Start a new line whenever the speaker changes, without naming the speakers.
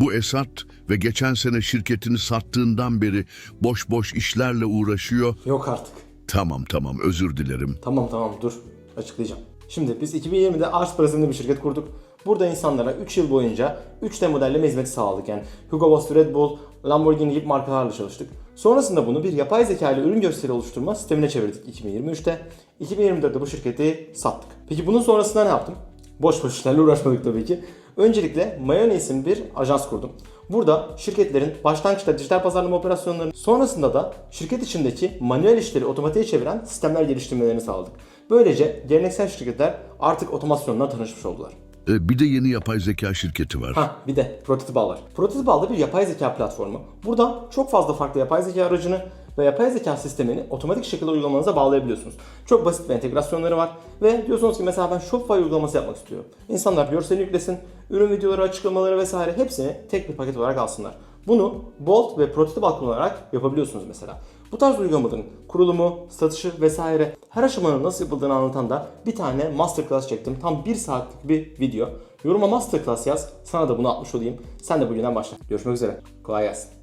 Bu Esat ve geçen sene şirketini sattığından beri boş boş işlerle uğraşıyor.
Yok artık.
Tamam tamam özür dilerim.
Tamam tamam dur açıklayacağım. Şimdi biz 2020'de Ars Parası'nda bir şirket kurduk. Burada insanlara 3 yıl boyunca 3D modelleme hizmeti sağladık. Yani Hugo Boss, Red Bull, Lamborghini gibi markalarla çalıştık. Sonrasında bunu bir yapay zeka ile ürün gösteri oluşturma sistemine çevirdik 2023'te. 2024'te bu şirketi sattık. Peki bunun sonrasında ne yaptım? Boş boş işlerle uğraşmadık tabii ki. Öncelikle Mayone isimli bir ajans kurdum. Burada şirketlerin başlangıçta dijital pazarlama operasyonlarını sonrasında da şirket içindeki manuel işleri otomatiğe çeviren sistemler geliştirmelerini sağladık. Böylece geleneksel şirketler artık otomasyonla tanışmış oldular.
Ee, bir de yeni yapay zeka şirketi var.
Ha bir de Prototip Ağ var. Prototip Ağ da bir yapay zeka platformu. Burada çok fazla farklı yapay zeka aracını ve yapay zeka sistemini otomatik şekilde uygulamanıza bağlayabiliyorsunuz. Çok basit bir entegrasyonları var ve diyorsunuz ki mesela ben Shopify uygulaması yapmak istiyorum. İnsanlar görseli yüklesin, ürün videoları, açıklamaları vesaire hepsini tek bir paket olarak alsınlar. Bunu Bolt ve Prototip Ağ kullanarak yapabiliyorsunuz mesela. Bu tarz uygulamaların kurulumu, satışı vesaire her aşamanın nasıl yapıldığını anlatan da bir tane masterclass çektim. Tam bir saatlik bir video. Yoruma masterclass yaz. Sana da bunu atmış olayım. Sen de bugünden başla. Görüşmek üzere. Kolay gelsin.